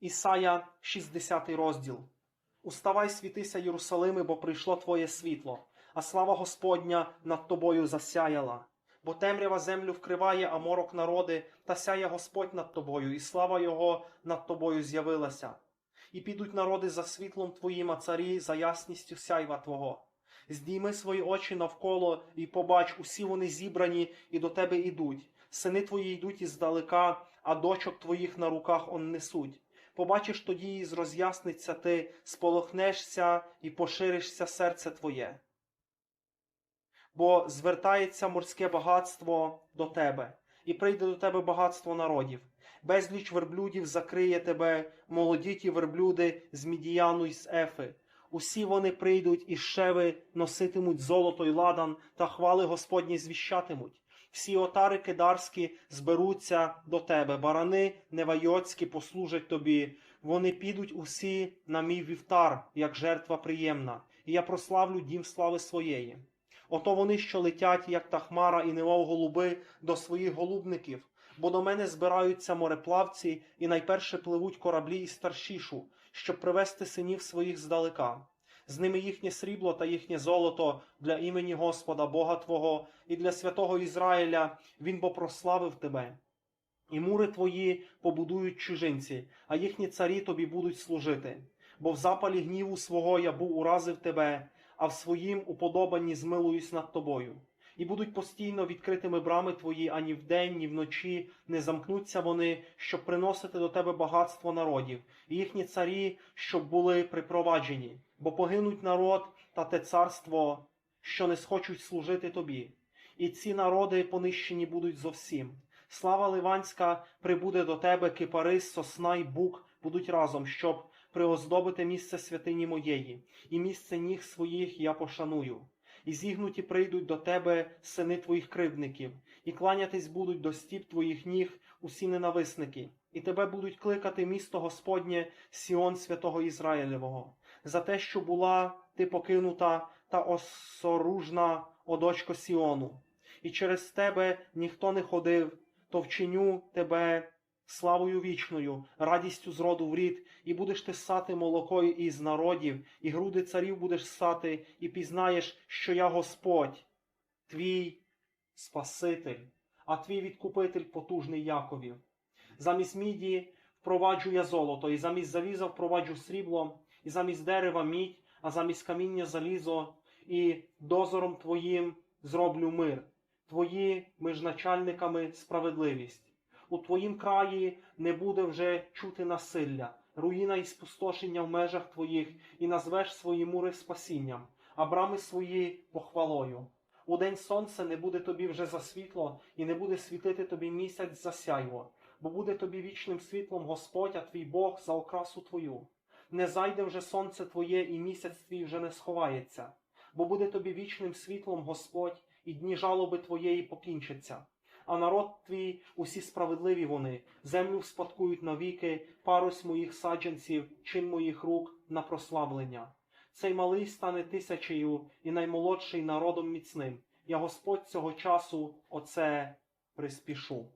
Ісая, 60 розділ. Уставай, світися, Єрусалими, бо прийшло твоє світло, а слава Господня над тобою засяяла. Бо темрява землю вкриває, а морок народи, та сяє Господь над тобою, і слава Його над тобою з'явилася. І підуть народи за світлом твоїм, а царі за ясністю сяйва Твого. Здійми свої очі навколо і побач, усі вони зібрані і до тебе ідуть. Сини твої йдуть іздалека, а дочок твоїх на руках он несуть. Побачиш тоді і роз'ясниться ти, сполохнешся і поширишся серце твоє. Бо звертається морське багатство до тебе, і прийде до тебе багатство народів. Безліч верблюдів закриє тебе, молоді ті верблюди з Мідіяну й з Ефи. Усі вони прийдуть і шеви носитимуть золото й ладан, та хвали Господні звіщатимуть. Всі отари кидарські зберуться до тебе, барани невайоцькі послужать тобі. Вони підуть усі на мій вівтар, як жертва приємна, і я прославлю дім слави своєї. Ото вони, що летять, як та хмара, і немов голуби до своїх голубників, бо до мене збираються мореплавці, і найперше пливуть кораблі із старшішу, щоб привести синів своїх здалека. З ними їхнє срібло та їхнє золото для імені Господа, Бога Твого, і для святого Ізраїля Він бо прославив тебе. І мури твої побудують чужинці, а їхні царі тобі будуть служити. Бо в запалі гніву свого я був уразив тебе, а в своїм уподобанні змилуюсь над тобою. І будуть постійно відкритими брами твої, ані вдень, ні вночі не замкнуться вони, щоб приносити до тебе багатство народів, і їхні царі, щоб були припроваджені, бо погинуть народ та те царство, що не схочуть служити тобі. І ці народи понищені будуть зовсім. Слава Ливанська прибуде до тебе, кипарис, сосна й бук будуть разом, щоб приоздобити місце святині моєї, і місце ніг своїх я пошаную. І зігнуті прийдуть до тебе сини твоїх кривдників, і кланятись будуть до стіп твоїх ніг усі ненависники, і тебе будуть кликати місто Господнє, Сіон святого Ізраїлевого, за те, що була ти покинута та осоружна, о дочко Сіону, і через тебе ніхто не ходив, то вчиню тебе славою вічною, радістю з роду в рід, і будеш ти сати молоко із народів, і груди царів будеш сати, і пізнаєш, що я Господь, твій Спаситель, а твій відкупитель потужний Яковів. Замість міді впроваджу я золото, і замість заліза впроваджу срібло, і замість дерева мідь, а замість каміння залізо, і дозором твоїм зроблю мир, твої між начальниками справедливість. У твоїм краї не буде вже чути насилля, руїна і спустошення в межах твоїх, і назвеш свої мури спасінням, а брами свої похвалою. У день сонце не буде тобі вже за світло, і не буде світити тобі місяць за сяйво, бо буде тобі вічним світлом Господь, а твій Бог за окрасу твою. Не зайде вже сонце твоє, і місяць твій вже не сховається, бо буде тобі вічним світлом Господь, і дні жалоби твоєї покінчаться. А народ твій усі справедливі вони, землю вспадкують навіки, парусь моїх саджанців, чин моїх рук на прославлення. Цей малий стане тисячею і наймолодший народом міцним. Я Господь цього часу оце приспішу.